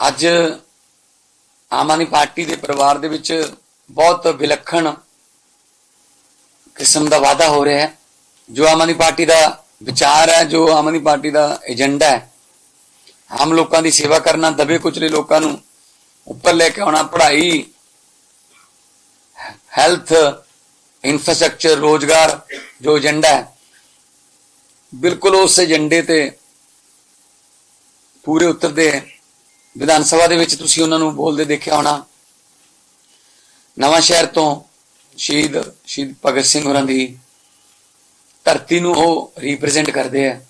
ਅੱਜ ਆਮ ਆਦਮੀ ਪਾਰਟੀ ਦੇ ਪਰਿਵਾਰ ਦੇ ਵਿੱਚ ਬਹੁਤ ਵਿਲੱਖਣ ਕਿਸਮ ਦਾ ਵਾਅਦਾ ਹੋ ਰਿਹਾ ਹੈ। ਜੋ ਆਮ ਆਦਮੀ ਪਾਰਟੀ ਦਾ ਵਿਚਾਰ ਹੈ, ਜੋ ਆਮ ਆਦਮੀ ਪਾਰਟੀ ਦਾ ਏਜੰਡਾ ਹੈ, ਆਮ ਲੋਕਾਂ ਦੀ ਸੇਵਾ ਕਰਨਾ, ਦਬੇ ਕੁਚਲੇ ਲੋਕਾਂ ਨੂੰ ਉੱਪਰ ਲੈ ਕੇ ਆਉਣਾ, ਪੜ੍ਹਾਈ, ਹੈਲਥ, ਇਨਫਰਾਸਟ੍ਰਕਚਰ, ਰੋਜ਼ਗਾਰ ਜੋ ਏਜੰਡਾ ਹੈ, ਬਿਲਕੁਲ ਉਸ ਏਜੰਡੇ ਤੇ ਪੂਰੇ ਉਤਰਦੇ ਹੈ। ਵਿਧਾਨ ਸਭਾ ਦੇ ਵਿੱਚ ਤੁਸੀਂ ਉਹਨਾਂ ਨੂੰ ਬੋਲਦੇ ਦੇਖਿਆ ਹੋਣਾ। ਨਵਾਂ ਸ਼ਹਿਰ ਤੋਂ ਸ਼ਹੀਦ ਸ਼ਹੀਦ ਭਗਤ ਸਿੰਘ ਹੋਰਾਂ ਦੀ ਧਰਤੀ ਨੂੰ ਉਹ ਰਿਪਰੈਜ਼ੈਂਟ ਕਰਦੇ ਆ।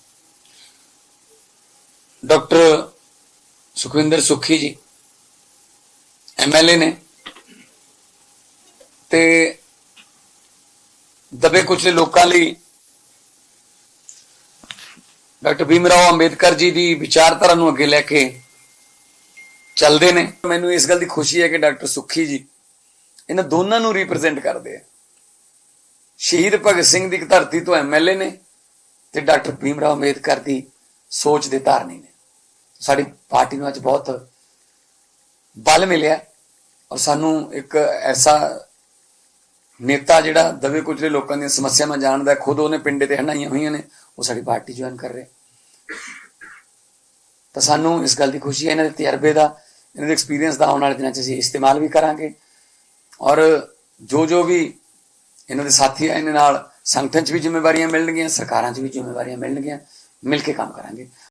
ਡਾਕਟਰ ਸੁਖਵਿੰਦਰ ਸੁਖੀ ਜੀ ਐਮਐਲਏ ਨੇ ਤੇ ਦਬੇ ਕੁਚਲੇ ਲੋਕਾਂ ਲਈ ਡਾਕਟਰ ਭੀਮ ਰਾਓ ਅੰਬੇਦਕਰ ਜੀ ਦੀ ਵਿਚਾਰਧਾਰਾ ਨੂੰ ਅੱਗੇ ਲੈ ਕੇ ਚੱਲਦੇ ਨੇ। ਮੈਨੂੰ ਇਸ ਗੱਲ ਦੀ ਖੁਸ਼ੀ ਹੈ ਕਿ ਡਾਕਟਰ ਸੁਖੀ ਜੀ ਇਹਨਾਂ ਦੋਨਾਂ ਨੂੰ ਰਿਪਰੈਜ਼ੈਂਟ ਕਰਦੇ ਆ। ਸ਼ਹੀਦ ਭਗਤ ਸਿੰਘ ਦੀ ਧਰਤੀ ਤੋਂ ਐਮਐਲਏ ਨੇ ਤੇ ਡਾਕਟਰ ਭੀਮ ਰਾਓ ਅੰਬੇਦਕਰ ਦੀ ਸੋਚ ਦੇ ਧਾਰਨੀ ਨੇ। ਸਾਡੀ ਪਾਰਟੀ ਨੂੰ ਅੱਜ ਬਹੁਤ ਬਲ ਮਿਲਿਆ ਔਰ ਸਾਨੂੰ ਇੱਕ ਐਸਾ ਨੇਤਾ ਜਿਹੜਾ ਦਵੇ ਕੁਚਲੇ ਲੋਕਾਂ ਦੀਆਂ ਸਮੱਸਿਆਵਾਂ ਜਾਣਦਾ, ਖੁਦ ਉਹਨੇ ਪਿੰਡੇ ਤੇ ਹਨਾਈਆਂ ਹੋਈਆਂ ਨੇ, ਉਹ ਸਾਡੀ ਪਾਰਟੀ ਜੁਆਇਨ ਕਰ ਰਿਹਾ। ਤਾਂ ਸਾਨੂੰ ਇਸ ਗੱਲ ਦੀ ਖੁਸ਼ੀ ਹੈ, ਇਹਨਾਂ ਦੇ ਤਜਰਬੇ ਦਾ ਇਹਨਾਂ ਦੇ ਐਕਸਪੀਰੀਅੰਸ ਦਾ ਆਉਣ ਵਾਲੇ ਦਿਨਾਂ 'ਚ ਅਸੀਂ ਇਸਤੇਮਾਲ ਵੀ ਕਰਾਂਗੇ। ਔਰ ਜੋ ਜੋ ਵੀ ਇਹਨਾਂ ਦੇ ਸਾਥੀ ਆ, ਇਹਨਾਂ ਨਾਲ ਸੰਗਠਨ 'ਚ ਵੀ ਜ਼ਿੰਮੇਵਾਰੀਆਂ ਮਿਲਣਗੀਆਂ, ਸਰਕਾਰਾਂ 'ਚ ਵੀ ਜ਼ਿੰਮੇਵਾਰੀਆਂ ਮਿਲਣਗੀਆਂ, ਮਿਲ ਕੇ ਕੰਮ ਕਰਾਂਗੇ।